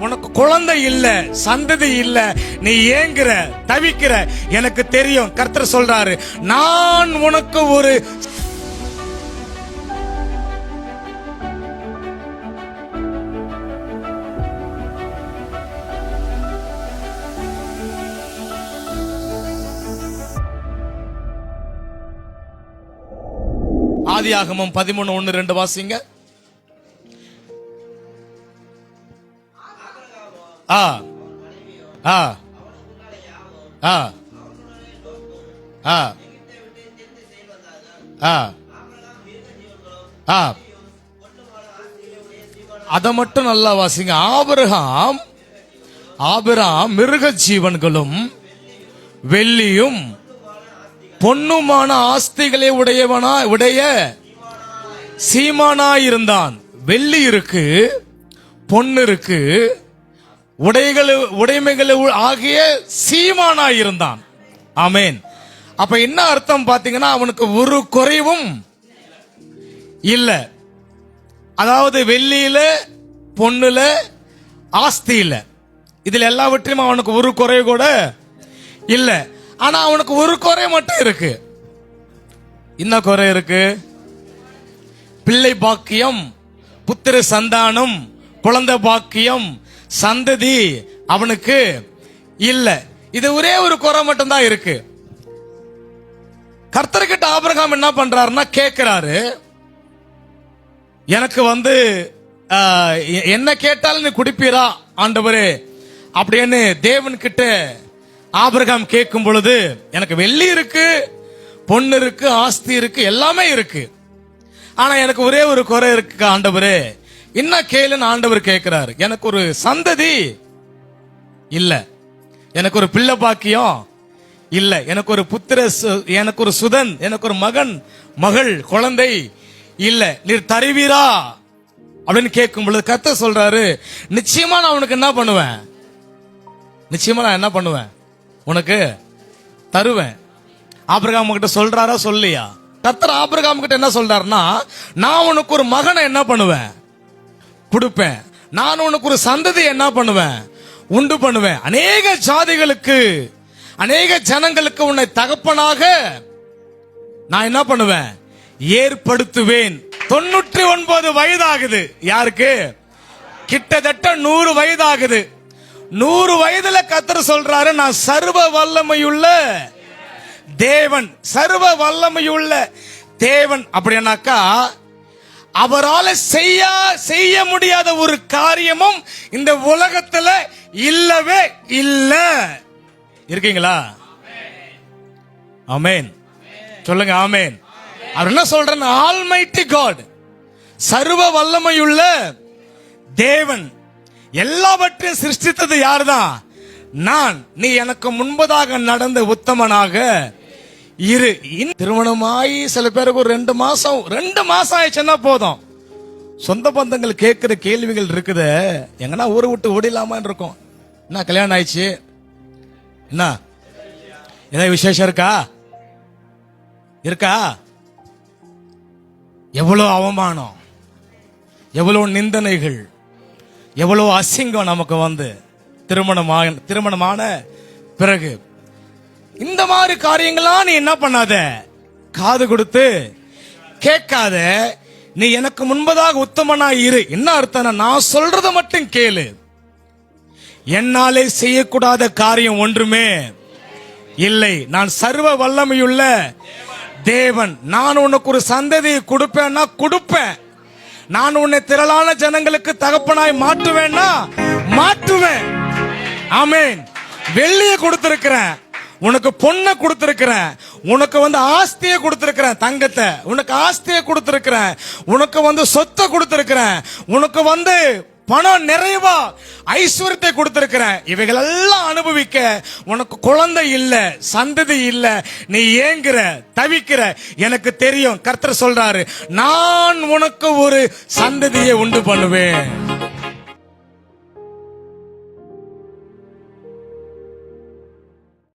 உனக்கு குழந்தை இல்ல சந்ததி இல்ல நீ ஏங்குற தவிக்கிற. எனக்கு தெரியும் கர்த்தர் சொல்றாரு நான் உனக்கு ஒரு ஆதியாகமும் பதிமூணு ஒன்னு ரெண்டு வாசிங்க. ஆ. ஆ. ஆ. ஆ. ஆ. ஆ. அத மட்டும் நல்லா வாசிங்க. ஆபிரகாம் ஆபிராம் மிருக ஜீவன்களும் வெள்ளியும் பொன்னுமான ஆஸ்திகளை உடையவனா உடைய சீமானா இருந்தான் வெள்ளி இருக்கு பொண்ணு இருக்கு உடைகளை உடைமைகளை ஆகிய சீமானா இருந்தான். ஆமேன். அப்ப என்ன அர்த்தம் பாத்தீங்கன்னா அவனுக்கு ஒரு குறைவும் இல்ல. அதாவது வெள்ளியில பொண்ணுல ஆஸ்தி இல்ல. இதுல எல்லாவற்றையும் அவனுக்கு ஒரு குறை கூட இல்ல. ஆனா அவனுக்கு ஒரு குறை மட்டும் இருக்கு. என்ன குறை இருக்கு? பிள்ளை பாக்கியம் புத்திர சந்தானம் குழந்தை பாக்கியம் சந்ததி அவனுக்கு இல்ல. இது ஒரே ஒரு குறை மட்டும்தான் இருக்கு. கர்த்தர்கிட்ட ஆபிரகாம் என்ன பண்றாருன்னா கேட்கிறாரு எனக்கு வந்து எ- என்ன கேட்டாலும் நீ குடிப்பீரா ஆண்டவரே அப்படின்னு தேவன் கிட்ட ஆபிரகாம் கேட்கும் பொழுது எனக்கு வெள்ளி இருக்கு பொண்ணு இருக்கு ஆஸ்தி இருக்கு எல்லாமே இருக்கு. ஆனா எனக்கு ஒரே ஒரு குறை இருக்கு ஆண்டவரே. என்ன கேளுன்னு ஆண்டவர் கேட்கிறாரு எனக்கு ஒரு சந்ததி இல்ல. எனக்கு ஒரு பிள்ளை பாக்கியம் இல்ல. எனக்கு ஒரு புத்திர சு- எனக்கு ஒரு சுதன் எனக்கு ஒரு மகன் மகள் குழந்தை இல்ல. நீர் தருவீரா? அப்படின்னு கேட்கும் பொழுது கத்த சொல்றாரு நிச்சயமா நான் உனக்கு என்ன பண்ணுவேன்? நிச்சயமா நான் என்ன பண்ணுவேன்? உனக்கு தருவேன். ஆபிரகாம் கிட்ட சொல்றாரா சொல்லியா? கத்தர் ஆபிரகாம் கிட்ட என்ன சொல்றாருன்னா நான் உனக்கு ஒரு மகனை என்ன பண்ணுவேன்? கொடுப்பேன். நான் உனக்கு ஒரு சந்ததி என்ன பண்ணுவேன்? உண்டு பண்ணுவேன். அநேக ஜாதிகளுக்கு அநேக ஜனங்களுக்கு உன்னை தகப்பனாக நான் என்ன பண்ணுவேன்? ஏற்படுத்துவேன். தொண்ணூற்றி ஒன்பது வயதாகுது. யாருக்கு? கிட்டத்தட்ட நூறு வயதாகுது. நூறு வயதுல கத்தர் சொல்றாரு நான் சர்வ வல்லமையுள்ள தேவன். சர்வ வல்லமையுள்ள தேவன். அப்படின்னாக்கா அவரால் செய்ய செய்ய முடியாத ஒரு காரியமும் இந்த உலகத்துல இல்லவே இல்ல. இருக்கீங்களா? ஆமென். சொல்லுங்க ஆமேன். அவர் என்ன சொல்றேன் ஆல்மைட்டி காட் சர்வ வல்லமையுள்ள தேவன் எல்லாவற்றையும் சிருஷ்டித்தது யார்தான்? நான். நீ எனக்கு முன்பதாக நடந்த உத்தமனாக இரு. இன் திருமணமாயி சில பேருக்கு ஒரு ரெண்டு மாசம் ரெண்டு மாசம் ஆயிடுச்சுன்னா போதும். சொந்த பந்தங்கள் கேட்கிற கேள்விகள் இருக்குது. எங்கன்னா ஊரை விட்டு ஓடிடலாமான்னு இருக்கும். என்ன கல்யாணம் ஆயிடுச்சு? என்ன? ஏதாவது விசேஷம் இருக்கா? இருக்கா? எவ்வளோ அவமானம். எவ்வளோ நிந்தனைகள். எவ்வளோ அசிங்கம் நமக்கு வந்து திருமணமான திருமணமான பிறகு. இந்த மாதிரி காரியங்களாம் நீ என்ன பண்ணாத? காது கொடுத்து கேட்காத. நீ எனக்கு முன்பதாக உத்தமனா இரு. என்ன அர்த்தம் நான் சொல்றத மட்டும் கேளு. என்னாலே செய்யக்கூடாத காரியம் ஒன்றுமே இல்லை. நான் சர்வ வல்லமையுள்ள தேவன். நான் உனக்கு ஒரு சந்ததியை கொடுப்பேன்னா கொடுப்பேன். நான் உன்னை திரளான ஜனங்களுக்கு தகப்பனாய் மாற்றுவேன்னா மாற்றுவேன். ஆமேன். வெள்ளிய கொடுத்திருக்கிறேன். உனக்கு பொண்ணை கொடுத்திருக்கிறேன். உனக்கு வந்து ஆஸ்தியை கொடுத்திருக்கிறேன் தங்கத்தை. உனக்கு ஆஸ்தியை கொடுத்திருக்கிறேன். உனக்கு வந்து சொத்தை கொடுத்திருக்கிறேன். உனக்கு வந்து பணம் நிறைவா ஐஸ்வர்யத்தை கொடுத்திருக்கிறேன். இவைகள் எல்லாம் அனுபவிக்க உனக்கு குழந்தை இல்ல சந்ததி இல்ல. நீ ஏங்குற தவிக்கிற. எனக்கு தெரியும் கர்த்தர் சொல்றாரு நான் உனக்கு ஒரு சந்ததியை உண்டு பண்ணுவேன்.